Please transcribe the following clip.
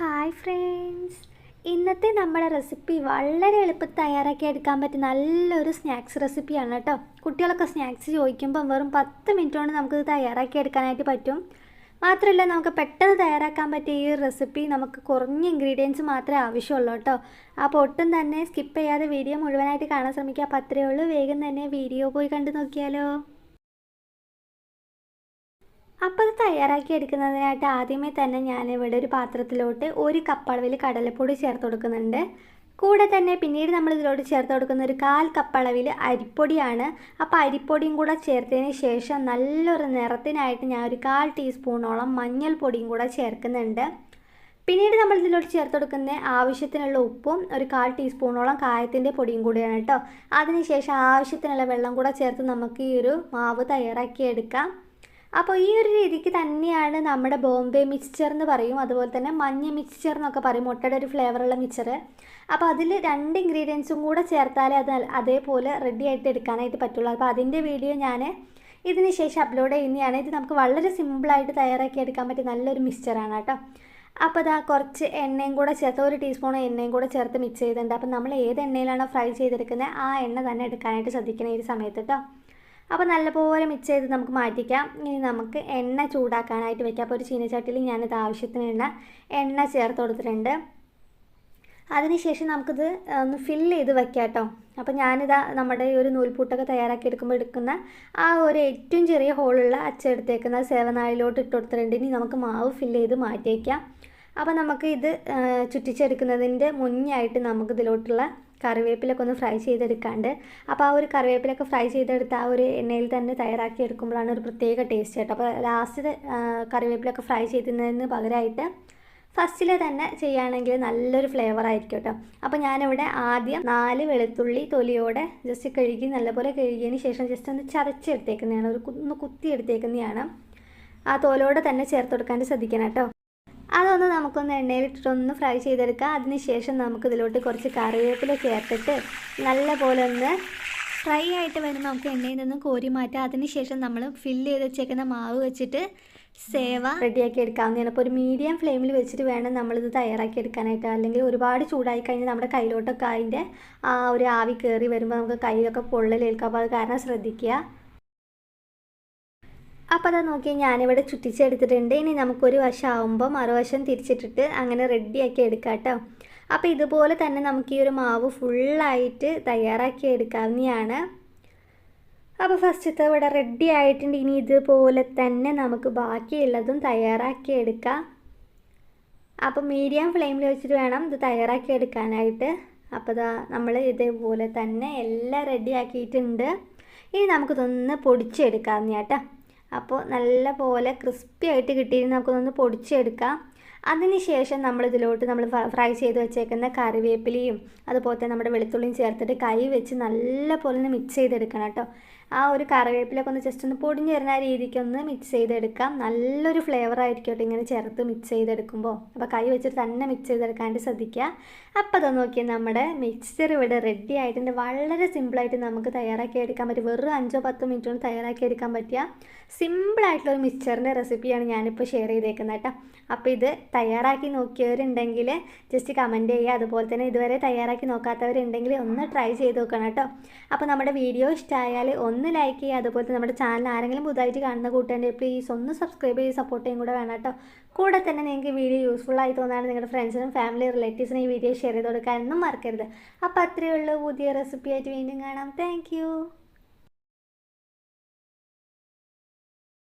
Hi friends ഇന്നത്തെ നമ്മുടെ recipe വളരെ എളുപ്പത്തിൽ തയ്യാറാക്കി എടുക്കാൻ പറ്റിയ നല്ലൊരു സ്നാക്സ് റെസിപ്പിയാണ് കേട്ടോ. കുട്ടികളൊക്കെ സ്നാക്സ് ചോദിക്കുമ്പം വെറും പത്ത് മിനിറ്റ് കൊണ്ട് നമുക്കിത് തയ്യാറാക്കി എടുക്കാനായിട്ട് പറ്റും. മാത്രമല്ല നമുക്ക് പെട്ടെന്ന് തയ്യാറാക്കാൻ പറ്റിയ ഈ റെസിപ്പി നമുക്ക് കുറഞ്ഞ ഇൻഗ്രീഡിയൻസ് മാത്രമേ ആവശ്യമുള്ളൂ കേട്ടോ. അപ്പോൾ ഒട്ടും തന്നെ സ്കിപ്പ് ചെയ്യാതെ വീഡിയോ മുഴുവനായിട്ട് കാണാൻ ശ്രമിക്കുക. അപ്പോൾ അത്രയേ ഉള്ളൂ. വേഗം തന്നെ വീഡിയോ പോയി കണ്ടു നോക്കിയാലോ. അപ്പോൾ അത് തയ്യാറാക്കി എടുക്കുന്നതിനായിട്ട് ആദ്യമേ തന്നെ ഞാൻ ഇവിടെ ഒരു പാത്രത്തിലോട്ട് ഒരു കപ്പളവിൽ കടലപ്പൊടി ചേർത്ത് കൊടുക്കുന്നുണ്ട്. കൂടെ തന്നെ പിന്നീട് നമ്മൾ ഇതിലോട്ട് ചേർത്ത് കൊടുക്കുന്ന ഒരു കാൽ കപ്പളവിൽ അരിപ്പൊടിയാണ്. അപ്പോൾ അരിപ്പൊടിയും കൂടെ ചേർത്തതിന് ശേഷം നല്ലൊരു നിറത്തിനായിട്ട് ഞാൻ ഒരു കാൽ ടീസ്പൂണോളം മഞ്ഞൾപ്പൊടിയും കൂടെ ചേർക്കുന്നുണ്ട്. പിന്നീട് നമ്മൾ ഇതിലോട്ട് ചേർത്ത് കൊടുക്കുന്ന ആവശ്യത്തിനുള്ള ഉപ്പും ഒരു കാൽ ടീസ്പൂണോളം കായത്തിന്റെ പൊടിയും കൂടിയാണ് കേട്ടോ. അതിനുശേഷം ആവശ്യത്തിനുള്ള വെള്ളം കൂടെ ചേർത്ത് നമുക്ക് ഈ ഒരു മാവ് തയ്യാറാക്കി എടുക്കാം. അപ്പോൾ ഈ ഒരു രീതിക്ക് തന്നെയാണ് നമ്മുടെ ബോംബെ മിക്സ്ചർ എന്ന് പറയും. അതുപോലെ തന്നെ മഞ്ഞ മിക്സ്ചർ എന്നൊക്കെ പറയും. മുട്ടയുടെ ഒരു ഫ്ലേവറുള്ള മിക്സ്ചർ അപ്പോൾ അതിൽ രണ്ട് ഇൻഗ്രീഡിയൻസും കൂടെ ചേർത്താലേ അത് അതേപോലെ റെഡി ആയിട്ട് എടുക്കാനായിട്ട് പറ്റുള്ളൂ. അപ്പോൾ അതിന്റെ വീഡിയോ ഞാൻ ഇതിന് ശേഷം അപ്ലോഡ് ചെയ്യുന്നതാണ്. ഇത് നമുക്ക് വളരെ സിമ്പിളായിട്ട് തയ്യാറാക്കി എടുക്കാൻ പറ്റിയ നല്ലൊരു മിക്സ്ചറാണ് കേട്ടോ. അപ്പോൾ അതാ കുറച്ച് എണ്ണയും കൂടെ ചേർത്ത് ഒരു ടീസ്പൂൺ എണ്ണയും കൂടെ ചേർത്ത് മിക്സ് ചെയ്തിട്ടുണ്ട്. അപ്പോൾ നമ്മൾ ഏത് എണ്ണയിലാണോ ഫ്രൈ ചെയ്തെടുക്കുന്നത് ആ എണ്ണ തന്നെ എടുക്കാനായിട്ട് ശ്രദ്ധിക്കണം ഈ സമയത്ത് കേട്ടോ. അപ്പോൾ നല്ലപോലെ മിക്സ് ചെയ്ത് നമുക്ക് മാറ്റിക്കാം. ഇനി നമുക്ക് എണ്ണ ചൂടാക്കാനായിട്ട് വയ്ക്കാം അപ്പോൾ ഒരു ചീനച്ചട്ടിയിൽ ഞാനിത് ആവശ്യത്തിനുള്ള എണ്ണ ചേർത്ത് കൊടുത്തിട്ടുണ്ട്. അതിനുശേഷം നമുക്കിത് ഒന്ന് ഫില്ല് ചെയ്ത് വെക്കാം കേട്ടോ. അപ്പോൾ ഞാനിതാ നമ്മുടെ ഈ ഒരു നൂൽപൂട്ടൊക്കെ തയ്യാറാക്കി എടുക്കുമ്പോൾ എടുക്കുന്ന ആ ഒരു ഏറ്റവും ചെറിയ ഹോളുള്ള അച്ചെടുത്തേക്കുന്ന സേവനാഴിലോട്ട് ഇട്ട് കൊടുത്തിട്ടുണ്ട്. ഇനി നമുക്ക് മാവ് ഫില്ല് ചെയ്ത് മാറ്റി വയ്ക്കാം അപ്പോൾ നമുക്ക് ഇത് ചുറ്റിച്ചെടുക്കുന്നതിന്റെ മുന്നായിട്ട് നമുക്ക് ഇതിലോട്ടുള്ള കറിവേപ്പിലൊക്കെ ഒന്ന് ഫ്രൈ ചെയ്തെടുക്കാണ്ട്. അപ്പോൾ ആ ഒരു കറിവേപ്പിലൊക്കെ ഫ്രൈ ചെയ്തെടുത്ത് ആ ഒരു എണ്ണയിൽ തന്നെ തയ്യാറാക്കി എടുക്കുമ്പോഴാണ് ഒരു പ്രത്യേക ടേസ്റ്റ് കേട്ടോ. അപ്പോൾ ലാസ്റ്റ് കറിവേപ്പിലൊക്കെ ഫ്രൈ ചെയ്തതിന് പകരമായിട്ട് ഫസ്റ്റിൽ തന്നെ ചെയ്യുകയാണെങ്കിൽ നല്ലൊരു ഫ്ലേവർ ആയിരിക്കും കേട്ടോ. അപ്പോൾ ഞാനിവിടെ ആദ്യം നാല് വെളുത്തുള്ളി തൊലിയോടെ ജസ്റ്റ് കഴുകി നല്ലപോലെ കഴുകിയതിന് ശേഷം ജസ്റ്റ് ഒന്ന് ചതച്ചെടുത്തേക്കുന്നതാണ്. ഒരു ഒന്ന് കുത്തി എടുത്തേക്കുന്നതാണ് ആ തോലോടെ തന്നെ ചേർത്ത് കൊടുക്കാൻ ശ്രദ്ധിക്കണം കേട്ടോ. അതൊന്ന് നമുക്കൊന്ന് എണ്ണയിലിട്ടിട്ടൊന്ന് ഫ്രൈ ചെയ്തെടുക്കാം. അതിനുശേഷം നമുക്ക് ഇതിലോട്ട് കുറച്ച് കറിവേപ്പില ചേർത്തിട്ട് നല്ല പോലെ ഒന്ന് ഫ്രൈ ആയിട്ട് വരുന്ന നമുക്ക് എണ്ണയിൽ നിന്ന് കോരി മാറ്റാം. അതിനുശേഷം നമ്മൾ ഫില്ല് ചെയ്ത് വെച്ചേക്കുന്ന മാവ് വെച്ചിട്ട് സേവ റെഡിയാക്കി എടുക്കാവുന്നതാണ് അപ്പോൾ ഒരു മീഡിയം ഫ്ലെയിമിൽ വെച്ചിട്ട് വേണം നമ്മളിത് തയ്യാറാക്കി എടുക്കാനായിട്ട് അല്ലെങ്കിൽ ഒരുപാട് ചൂടായി കഴിഞ്ഞാൽ നമ്മുടെ കയ്യിലോട്ടൊക്കെ അതിന്റെ ആ ഒരു ആവി കയറി വരുമ്പോൾ നമുക്ക് കയ്യിലൊക്കെ പൊള്ളലേൽക്കാം. അപ്പോൾ അത് കാരണം ശ്രദ്ധിക്കുക. അപ്പോൾ അത് നോക്കി ഞാനിവിടെ ചുറ്റിച്ചെടുത്തിട്ടുണ്ട് ഇനി നമുക്കൊരു വശം ആവുമ്പോൾ മറുവശം തിരിച്ചിട്ടിട്ട് അങ്ങനെ റെഡിയാക്കി എടുക്കാം കേട്ടോ. അപ്പോൾ ഇതുപോലെ തന്നെ നമുക്ക് ഈ ഒരു മാവ് ഫുള്ളായിട്ട് തയ്യാറാക്കി എടുക്കാവുന്നതാണ്. അപ്പോൾ ഫസ്റ്റത്തെ ഇവിടെ റെഡി ആയിട്ടുണ്ട്. ഇനി ഇതുപോലെ തന്നെ നമുക്ക് ബാക്കിയുള്ളതും തയ്യാറാക്കി എടുക്കാം. അപ്പോൾ മീഡിയം ഫ്ലെയിമിൽ വെച്ചിട്ട് വേണം ഇത് തയ്യാറാക്കി എടുക്കാനായിട്ട്. അപ്പോൾ ഇതാ നമ്മൾ ഇതേപോലെ തന്നെ എല്ലാം റെഡി ആക്കിയിട്ടുണ്ട്. ഇനി നമുക്കിതൊന്ന് പൊടിച്ചെടുക്കാം കേട്ടോ. അപ്പോൾ നല്ല പോലെ ക്രിസ്പി ആയിട്ട് കിട്ടിയിരുന്ന നമുക്കൊന്ന് പൊടിച്ചെടുക്കാം. അതിനുശേഷം നമ്മൾ ഇതിലോട്ട് നമ്മൾ ഫ്രൈ ചെയ്ത് വെച്ചേക്കുന്ന കറിവേപ്പിലയും അതുപോലെ തന്നെ നമ്മുടെ വെളുത്തുള്ളിയും ചേർത്തിട്ട് കൈ വെച്ച് നല്ല പോലെ ഒന്ന് മിക്സ് ചെയ്തെടുക്കണം കേട്ടോ. ആ ഒരു കറിവേപ്പിലൊക്കെ ഒന്ന് ജസ്റ്റ് ഒന്ന് പൊടിഞ്ഞു വരുന്ന രീതിക്ക് ഒന്ന് മിക്സ് ചെയ്തെടുക്കാം. നല്ലൊരു ഫ്ലേവർ ആയിരിക്കും ഇങ്ങനെ ചേർത്ത് മിക്സ് ചെയ്തെടുക്കുമ്പോൾ അപ്പോൾ കൈ വെച്ചിട്ട് തന്നെ മിക്സ് ചെയ്തെടുക്കാണ്ട് ശ്രദ്ധിക്കുക. അപ്പോൾ അത് നോക്കിയാൽ നമ്മുടെ മിക്സ്ചർ ഇവിടെ റെഡി ആയിട്ടുണ്ട്. വളരെ സിമ്പിളായിട്ട് നമുക്ക് തയ്യാറാക്കി എടുക്കാൻ പറ്റും. വെറും അഞ്ചോ പത്തോ മിനിറ്റ് കൊണ്ട് തയ്യാറാക്കി എടുക്കാൻ പറ്റിയ സിമ്പിളായിട്ടുള്ള ഒരു മിക്സ്ചറിന്റെ റെസിപ്പിയാണ് ഞാനിപ്പോൾ ഷെയർ ചെയ്തേക്കുന്നത് കേട്ടോ. അപ്പോൾ ഇത് തയ്യാറാക്കി നോക്കിയവരുണ്ടെങ്കിൽ ജസ്റ്റ് കമന്റ് ചെയ്യുക. അതുപോലെ തന്നെ ഇതുവരെ തയ്യാറാക്കി നോക്കാത്തവരുണ്ടെങ്കിൽ ഒന്ന് ട്രൈ ചെയ്ത് നോക്കണം കേട്ടോ. അപ്പോൾ നമ്മുടെ വീഡിയോ ഇഷ്ടമായാൽ ഒന്ന് ലൈക്ക് ചെയ്യുക. അതുപോലെ നമ്മുടെ ചാനൽ ആരെങ്കിലും പുതുതായിട്ട് കാണുന്ന കൂട്ടുകാരെ പ്ലീസ് ഒന്ന് സബ്സ്ക്രൈബ് ചെയ്ത് സപ്പോർട്ട് ചെയ്യും കൂടെ വേണം കേട്ടോ. കൂടെ തന്നെ നിങ്ങൾക്ക് വീഡിയോ യൂസ്ഫുൾ ആയി തോന്നാണ് നിങ്ങളുടെ ഫ്രണ്ട്സിനും ഫാമിലി റിലേറ്റീവ്സിനും ഈ വീഡിയോ ഷെയർ ചെയ്ത് കൊടുക്കാനൊന്നും മറക്കരുത്. അപ്പോൾ അത്രയേ ഉള്ളൂ പുതിയ റെസിപ്പിയായിട്ട് വീണ്ടും കാണാം. താങ്ക്